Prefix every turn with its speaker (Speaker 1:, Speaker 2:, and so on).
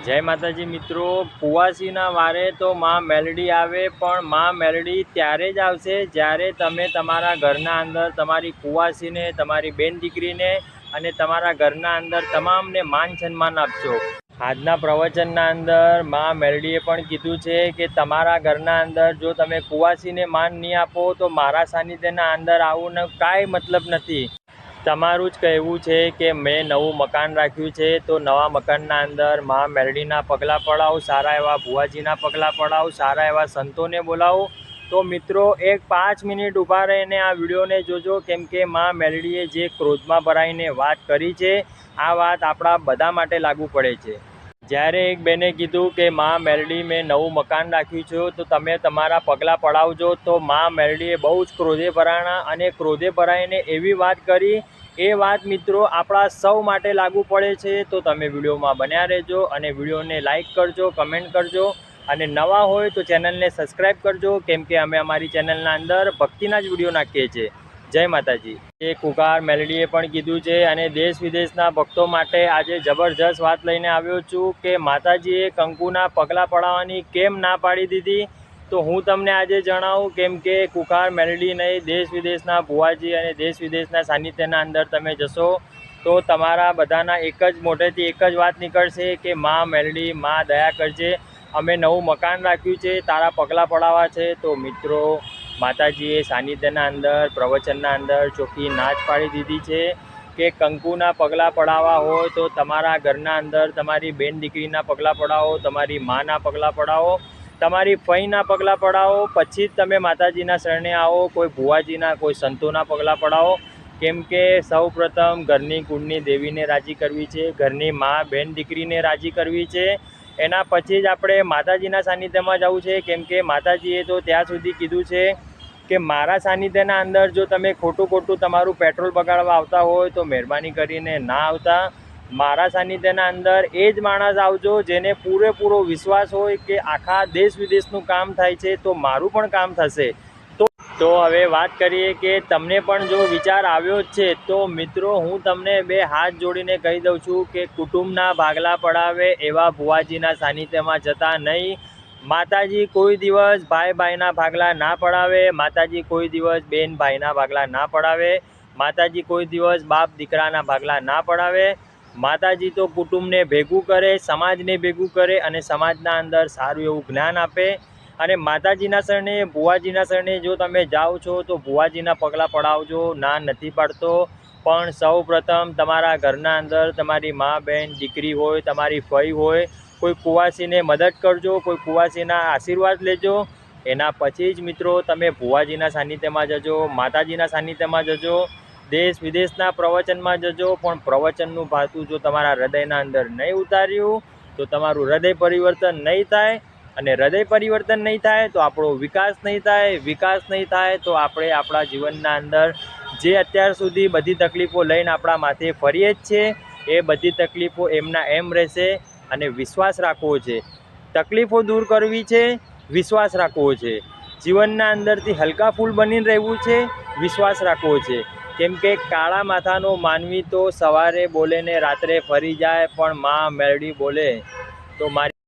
Speaker 1: જય માતાજી મિત્રો કુવાસીના વારે તો માં મેલડી આવે, પણ માં મેલડી ત્યારે જ આવશે જ્યારે તમે તમારા ઘરના અંદર તમારી કુવાસીને તમારી બેન દીકરીને અને તમારા ઘરના અંદર તમામને માન સન્માન આપશો આજના પ્રવચનના અંદરમાં મેલડીએ પણ કીધું છે કે તમારા ઘરના અંદર જો તમે કુવાસીને માન નહીં આપો તો મારા સાનિધ્યના અંદર આવું કાંઈ મતલબ નથી. તમારું જ કહેવું છે કે મેં નવું મકાન રાખ્યું છે, તો નવા મકાનના અંદર મા મેલડીના પગલાં પડાવો, સારા એવા ભુવાજીના પગલાં પડાવો, સારા એવા સંતોને બોલાવો. તો મિત્રો, એક પાંચ મિનિટ ઊભા રહીને આ વિડીયોને જોજો, કેમ કે મા મેલડીએ જે ક્રોધમાં ભરાઈને વાત કરી છે, આ વાત આપણા બધા માટે લાગુ પડે છે. જ્યારે એક બેને કીધું કે, મા મેરડી મેં નવું મકાન રાખ્યું છે, તો તમે તમારા પગલાં પડાવજો. તો મા મેરડીએ બહુ જ ક્રોધે ભરાણા અને ક્રોધે ભરાઈને એવી વાત કરી, એ વાત મિત્રો આપણા સૌ માટે લાગુ પડે છે, તો તમે વિડીયોમાં બન્યા રહેજો અને વિડીયોને લાઇક કરજો, કમેન્ટ કરજો. અને નવા હોય તો ચેનલને સબસ્ક્રાઈબ કરજો, કેમ કે અમે અમારી ચેનલના અંદર ભક્તિના જ વીડિયો નાખીએ છીએ. જય માતાજી. એ કુકાર મેલડીએ પણ કીધું છે અને દેશ વિદેશના ભક્તો માટે આજે જબરજસ્ત વાત લઈને આવ્યો છું કે માતાજીએ કંકુના પગલાં પડાવવાની કેમ ના પાડી દીધી? તો હું તમને આજે જણાવું કેમ કે કુકાર મેલડી નહીં, દેશ વિદેશના ભુવાજી અને દેશ વિદેશના સાનિધ્યના અંદર તમે જશો તો તમારા બધાના એક જ મોઢેથી એક જ વાત નીકળશે કે માં મેલડી, માં દયા કરજે. અમે નવું મકાન રાખ્યું છે, તારા પગલાં પડાવવા છે. તો મિત્રો માતાજીએ સાનિધ્યના અંદર, પ્રવચનના અંદર ચોખ્ખી નાચ પાડી દીધી છે કે કંકુના પગલાં પડાવવા હોય તો તમારા ઘરના અંદર તમારી બેન દીકરીના પગલાં પડાવો, તમારી માના પગલાં પડાવો, તમારી ફઈના પગલાં પડાવો, પછી જ તમે માતાજીના શરણે આવો, કોઈ ભુવાજીના, કોઈ સંતોના પગલાં પડાવો. કેમ કે સૌ ઘરની કુળની દેવીને રાજી કરવી છે, ઘરની મા બેન દીકરીને રાજી કરવી છે. એના પછી જ આપણે માતાજીના સાનિધ્યમાં જવું છે. કેમ કે માતાજીએ તો ત્યાં સુધી કીધું છે કે મારા સાનિધ્યના અંદર જો તમે ખોટું ખોટું તમારું પેટ્રોલ બગાડવા આવતા હોય તો મહેરબાની કરીને ના આવતા. મારા સાનિધ્યના અંદર એ જ માણસ આવજો જેને પૂરેપૂરો વિશ્વાસ હોય કે આખા દેશ વિદેશનું કામ થાય છે તો મારું પણ કામ થશે. તો હવે વાત કરીએ કે તમને પણ જો વિચાર આવ્યો જ છે, તો મિત્રો હું તમને બે હાથ જોડીને કહી દઉં છું કે કુટુંબના ભાગલા પડાવે એવા ભુવાજીના સાનિધ્યમાં જતા નહીં. માતાજી કોઈ દિવસ ભાઈ ભાઈના ભાગલા ના પડાવે, માતાજી કોઈ દિવસ બેન ભાઈના ભાગલા ના પડાવે, માતાજી કોઈ દિવસ બાપ દીકરાના ભાગલા ના પડાવે. માતાજી તો કુટુંબને ભેગું કરે, સમાજને ભેગું કરે અને સમાજના અંદર સારું એવું જ્ઞાન આપે. અને માતાજીના શરણે, ભુવાજીના શરણે જો તમે જાઓ છો, તો ભુવાજીના પગલાં પડાવજો. ના નથી પાડતો. પણ સૌપ્રથમ તમારા ઘરના અંદર તમારી મા બહેન દીકરી હોય, તમારી ફઈ હોય, કોઈ કુવાસીને મદદ કરજો, કોઈ કુવાસીના આશીર્વાદ લેજો. એના પછી જ મિત્રો તમે ભુવાજીના સાનિધ્યમાં જજો, માતાજીના સાનિધ્યમાં જજો, દેશ વિદેશના પ્રવચનમાં જજો. પણ પ્રવચનનું ભાતું જો તમારા હૃદયના અંદર નહીં ઉતાર્યું, તો તમારું હૃદય પરિવર્તન નહીં થાય. અને હૃદય પરિવર્તન નહીં થાય તો આપણો વિકાસ નહીં થાય, વિકાસ નહીં થાય તો આપણે આપણા જીવનના અંદર જે અત્યાર સુધી બધી તકલીફો લઈને આપણા માથે ફરીએ જ છે એ બધી તકલીફો એમના એમ રહેશે અને વિશ્વાસ રાખવો છે. તકલીફો દૂર કરવી છે, વિશ્વાસ રાખવો છે. જીવનના અંદરથી હલકા ફૂલ બનીને રહેવું છે, વિશ્વાસ રાખવો છે. કેમ કે કાળા માથાનો માનવી તો સવારે બોલે ને રાત્રે ફરી જાય પણ માં મેરડી બોલે, તો મારી